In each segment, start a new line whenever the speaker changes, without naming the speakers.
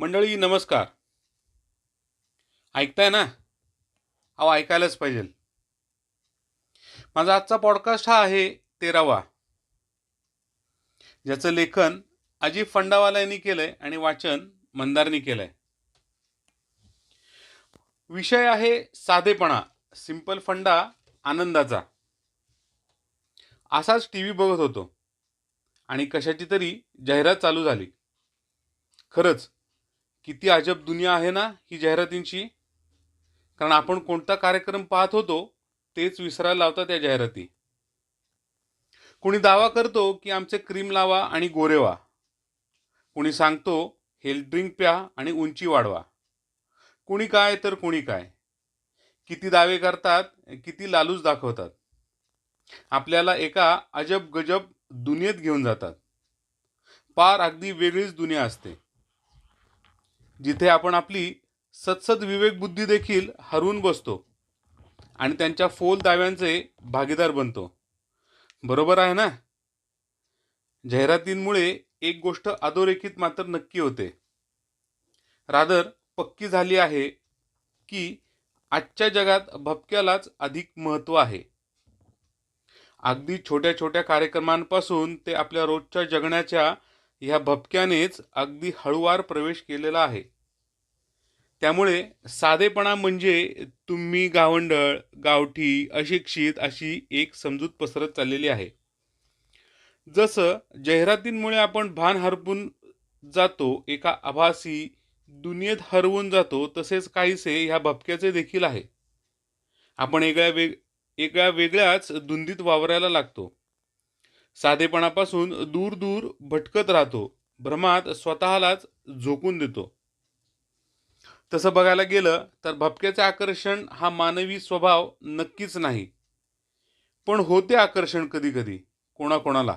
मंडळी नमस्कार. ऐकताय ना? अहो ऐकायलाच पाहिजे. माझा आजचा पॉडकास्ट हा आहे तेरावा. ज्याचं लेखन अजिब फंडावाला यांनी केलंय आणि वाचन मंदारनी केलंय. विषय आहे साधेपणा सिंपल फंडा आनंदाचा. असाच टी व्ही बघत होतो आणि कशाची तरी जाहिरात चालू झाली. खरंच किती अजब दुनिया आहे ना ही जाहिरातींची. कारण आपण कोणता कार्यक्रम पाहत होतो तेच विसरायला लावतात त्या जाहिराती. कुणी दावा करतो की आमचे क्रीम लावा आणि गोरेवा कुणी सांगतो हेल्थ ड्रिंक प्या आणि उंची वाढवा. कुणी काय तर कुणी काय. किती दावे करतात किती लालूच दाखवतात. आपल्याला एका अजब गजब दुनियेत घेऊन जातात. पार अगदी वेगळीच दुनिया असते. जिथे आपण आपली सत्सद विवेक बुद्धी देखील हरवून बसतो आणि त्यांच्या फोल दाव्यांचे भागीदार बनतो. बरोबर आहे ना? जाहिरातींमुळे एक गोष्ट अधोरेखित मात्र नक्की होते. रादर पक्की झाली आहे की आजच्या जगात भपक्यालाच अधिक महत्त्व आहे. अगदी छोट्या छोट्या कार्यक्रमांपासून ते आपल्या रोजच्या जगण्याच्या ह्या भपक्यानेच अगदी हळूवार प्रवेश केलेला आहे. त्यामुळे साधेपणा म्हणजे तुम्ही गावंडळ गावठी अशिक्षित अशी एक समजूत पसरत चाललेली आहे. जसं जाहिरातींमुळे आपण भान हरपून जातो एका आभासी दुनियेत हरवून जातो तसेच काहीसे ह्या भपक्याचे देखील आहे. आपण वेगळ्या वेग एका वेगळ्याच धुंदीत वावरायला लागतो. साधेपणापासून दूर दूर भटकत राहतो. भ्रमात स्वतःलाच झोकून देतो. तसं बघायला गेलं तर भपक्याचे आकर्षण हा मानवी स्वभाव नक्कीच नाही. पण होते आकर्षण कधी कधी कोणाकोणाला.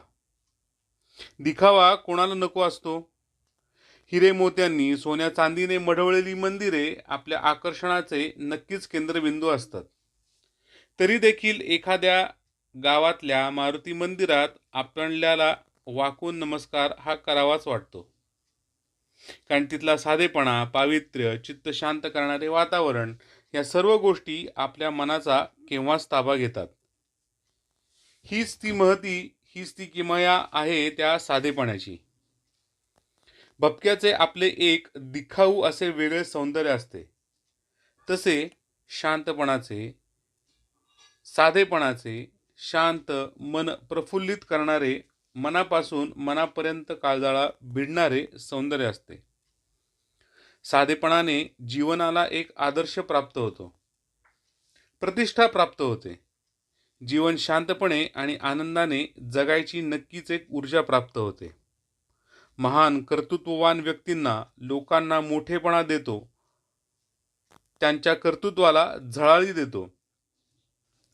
दिखावा कोणाला नको असतो? हिरे मोत्यांनी सोन्या चांदीने मढवलेली मंदिरे आपल्या आकर्षणाचे नक्कीच केंद्रबिंदू असतात. तरी देखील एखाद्या गावातल्या मारुती मंदिरात आपल्याला वाकून नमस्कार हा करावाच वाटतो. कारण तिथला साधेपणा पावित्र्य चित्त शांत करणारे वातावरण या सर्व गोष्टी आपल्या मनाचा केव्हाच ताबा घेतात. हीच ती महती हीच ती किमया आहे त्या साधेपणाची. भपक्याचे आपले एक दिखाऊ असे वेगळे सौंदर्य असते. तसे शांतपणाचे साधेपणाचे शांत मन प्रफुल्लित करणारे मनापासून मनापर्यंत काळजाळा भिडणारे सौंदर्य असते. साधेपणाने जीवनाला एक आदर्श प्राप्त होतो. प्रतिष्ठा प्राप्त होते. जीवन शांतपणे आणि आनंदाने जगायची नक्कीच एक ऊर्जा प्राप्त होते. महान कर्तृत्ववान व्यक्तींना लोकांना मोठेपणा देतो. त्यांच्या कर्तृत्वाला झळाळी देतो.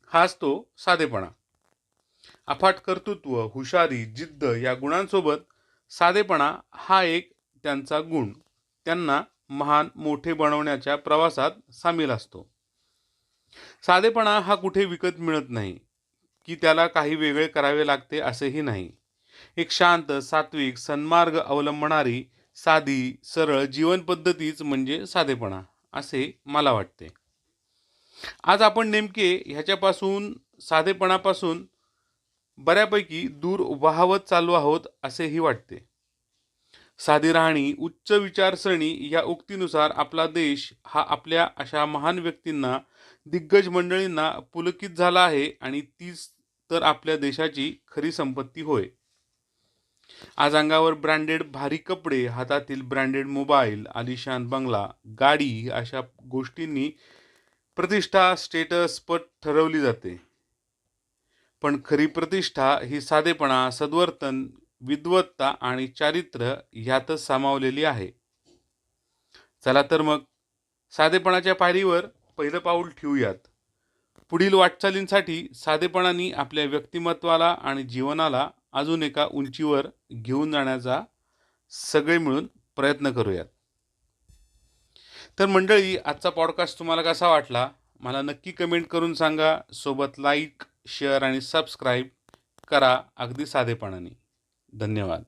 हाच तो साधेपणा. अफाट कर्तृत्व हुशारी जिद्द या गुणांसोबत साधेपणा हा एक त्यांचा गुण. त्यांना महान मोठे बनवण्याच्या प्रवासात सामील असतो. साधेपणा हा कुठे विकत मिळत नाही की त्याला काही वेगळे करावे लागते असेही नाही. एक शांत सात्विक सन्मार्ग अवलंबणारी साधी सरळ जीवनपद्धतीच म्हणजे साधेपणा असे मला वाटते. आज आपण नेमके ह्याच्यापासून साधेपणापासून बऱ्यापैकी दूर वाहवत चालू आहोत असेही वाटते. साधी राहणी उच्च विचारसरणी या उक्तीनुसार आपला देश हा आपल्या अशा महान व्यक्तींना दिग्गज मंडळींना पुलकित झाला आहे आणि तीच तर आपल्या देशाची खरी संपत्ती होय. आज अंगावर ब्रँडेड भारी कपडे हातातील ब्रँडेड मोबाईल आलिशान बंगला गाडी अशा गोष्टींनी प्रतिष्ठा स्टेटस पट ठरवली जाते. पण खरी प्रतिष्ठा ही साधेपणा सद्वर्तन विद्वत्ता आणि चारित्र्य ह्यातच सामावलेली आहे. चला तर मग साधेपणाच्या पायरीवर पहिलं पाऊल ठेवूयात. पुढील वाटचालींसाठी साधेपणाने आपल्या व्यक्तिमत्वाला आणि जीवनाला अजून एका उंचीवर घेऊन जाण्याचा सगळे मिळून प्रयत्न करूयात. तर मंडळी आजचा पॉडकास्ट तुम्हाला कसा वाटला? मला नक्की कमेंट करून सांगा. सोबत लाईक शेअर आणि सबस्क्राईब करा अगदी साधेपणाने. धन्यवाद.